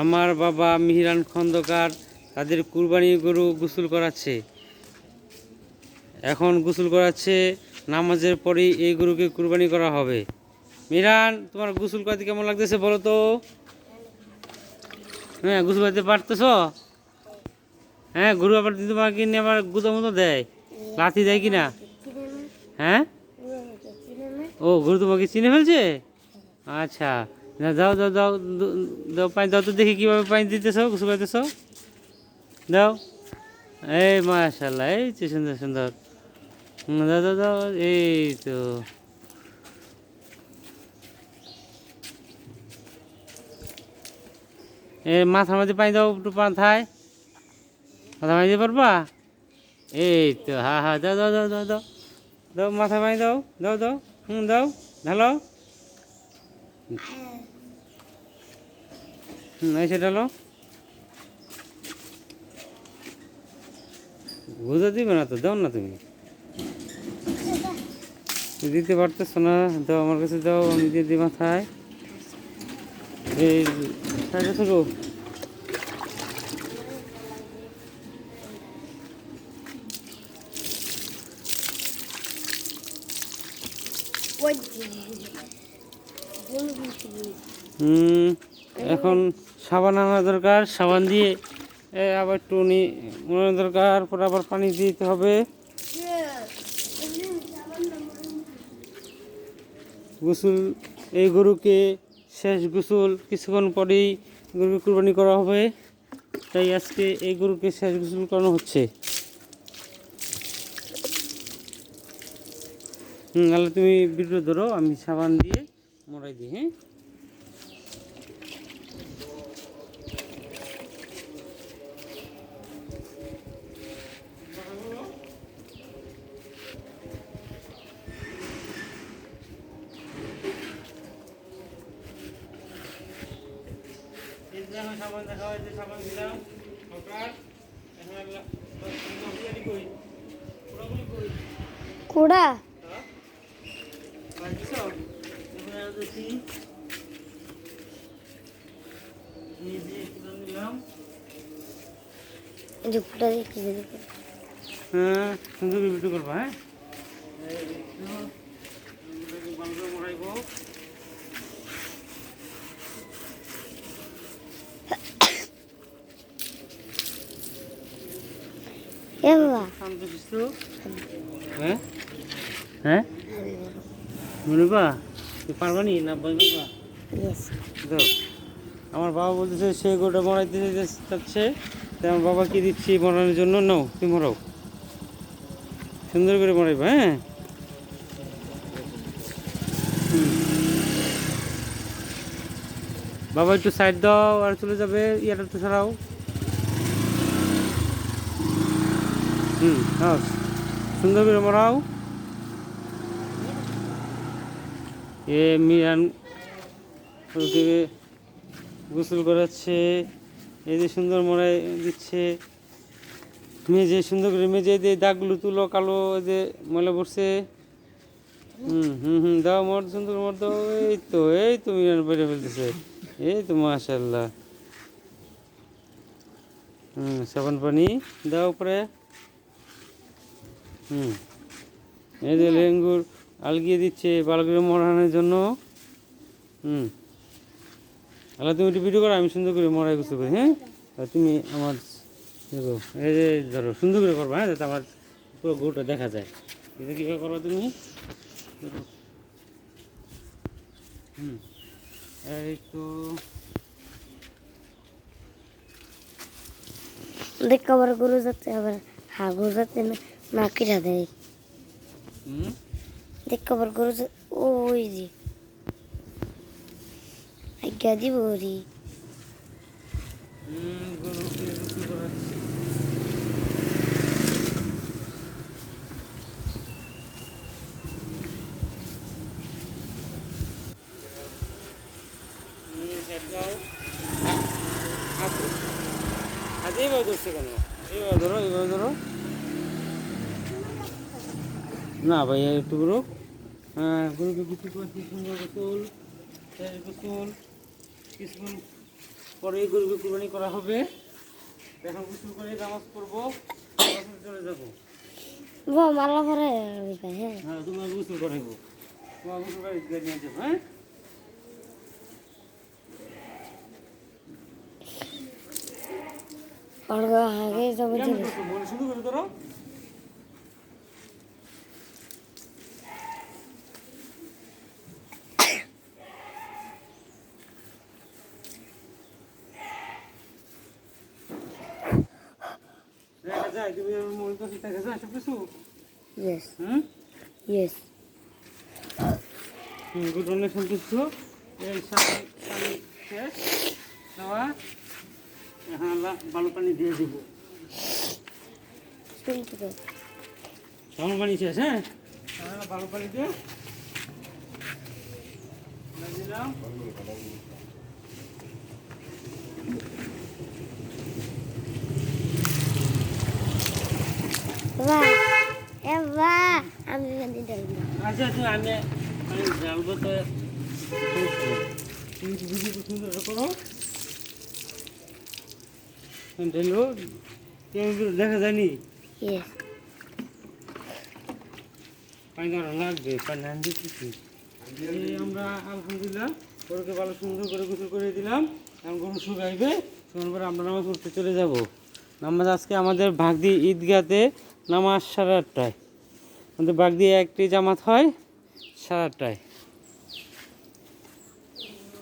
আমার বাবা মিহিরান খন্দকার তাদের কুরবানি গরু গোসল করাচ্ছে। এখন গোসল করাচ্ছে, নামাজের পরেই এই গরুকে কুরবানি করা হবে। মিহিরান, তোমার গোসল করাতে কেমন লাগতেছে বলো তো? হ্যাঁ গোসল করতে পারতেছ? হ্যাঁ গরু আবার তোমার কিনে আবার গুঁতো মতো দেয়, লাথি দেয় কিনা? হ্যাঁ? ও, গরু তোমাকে চিনে ফেলছে? আচ্ছা। না, দাও দাও দাও পানি দাও তো দেখি কীভাবে পানি দিতেছ করতেছ দাও। এই মাশাল্লাহ এই তো সুন্দর সুন্দর। দাও দাও দাও এই তো। এ মাথার মধ্যে পানি দাও একটু মাথায়। মাথা পানি দিতে পারবা এই তো হা হা দাও দাও দাও দাও দাও। দাও মাথা পানি দাও দাও দাও। হুম দাও ঢালো এসে ঢালো বুঝে দিবে না তো দাও না তুমি। দিতে পারতেছো না দাও আমার কাছে দাও আমি দিয়ে দিই মাথায়। এই সাইডে থাকো। হুম। এখন সাবান আনা দরকার, সাবান দিয়ে আবার টুনি নি উনানো দরকার, পরে আবার পানি দিতে হবে। গোসল, এই গরুকে শেষ গোসল কিছুক্ষণ পরেই গরুকে কুরবানি করা হবে। তাই আজকে এই গরুকে শেষ গোসল করানো হচ্ছে। হুম তাহলে তুমি ভিডিও ধরো, আমি সাবান দিয়ে মরাই দিই হ্যাঁ? সাবান দেখা হয় যে সাবান দিলাম কই কোড়া এই যে ফুটা দেখতে হ্যাঁ করে ভিডিও করবা হ্যাঁ এই দেখো, এগুলোকে ভালো করে মরাইবো। এ বাবা শান্ত শিশু হ্যাঁ? হ্যাঁ? মনিবা তুই পারবা নি না বই বাবা ইয়েস দাও আমার বাবা বলতেছে সে গোটা মরাইতে চাচ্ছে তাই আমার বাবাকে দিচ্ছি মরানোর জন্য? নাও তুমি মরাও। সুন্দর করে মরাইবা হ্যাঁ? বাবা একটু সাইড দাও আর চলে যাবে ইয়াটা একটু সরাও। হুম হ্যাঁ। সুন্দর মরাও এ মিরান গোসল করাচ্ছে, এই যে সুন্দর মরাই দিচ্ছে মেজে সুন্দর করে মেজে দিয়ে দাগগুলো তুলো, কালো এই যে ময়লা পড়ছে। হুম হুম হুম, দাও মর সুন্দর মর দাও। এই তো এই তো মিরান বেড়ে ফেলতেছে। এই তো মাশাল্লাহ হুম, সাবান পানি দাও উপরে। হুম। এই যে লেঙ্গুর আলগিয়ে দিচ্ছে বালগুলো মরানোর জন্য। হুম। আল্লাহ, তুমি ভিডিও করো, আমি সুন্দর করে মরাই গুছো করি হ্যাঁ? তুমি আমার দেখো, এই যে ধরো, সুন্দর করে করবা হ্যাঁ? যাতে আমার পুরো গোটা দেখা যায়। এটা কীভাবে করবা তুমি? হুম। এই তো। দেখ, আবার গরু যাচ্ছে আবার হা গরু যাচ্ছে না। না কিরা দেয় দেখ আবার গরু ওই যে আজ্ঞা দিব রে হাত এইভাবে ধরছে কেন এইভাবে ধরো এইভাবে ধরো না ভাই একটু করো হ্যাঁ গরুকে করছি সুন্দর গোসল গোসল কিছুক্ষণ পরে গরুকে কুরবানি করা হবে। এখন গোসল করে নামাজ পড়ব চলে যাব। মালা ভাই হ্যাঁ। হ্যাঁ তোমার গোসল করাইবো তোমার গোসল করে নিয়ে যাব হ্যাঁ। আর আগে যাব শুরু করে ধরো দেখা যায় তুমি আমার মনে করছ দেখা যায় সব কিছু ইয়েস ইয়েস গুড অনেক সন্তুষ্ট এই শেষ। দেওয়া। এখন আল্লাহ পানি দিয়ে দিব। সামনে পানি শেষ হ্যাঁ? ভালো পানি দিয়ে দিয়ে দিলাম। বাবা এ বাবা আমি এখানে ডালবো আচ্ছা তুমি আমি আমি জানব তো। তুমি কি ভিডিও সুন্দর করো? ঢেলো দেখা পানি লাগবে পানি আনতে কিছু আমরা আলহামদুলিল্লাহ গরুকে ভালো সুন্দর করে গোসল করে দিলাম। এখন গরু শুকাইবে শুকানোর পরে আমরা নামাজ পড়তে চলে যাব। নামাজ আজকে আমাদের ভাগদি ঈদগাতে নামাজ সাড়ে আটটায়। আমাদের দিয়ে একটি জামাত হয় সাড়ে আটটায়।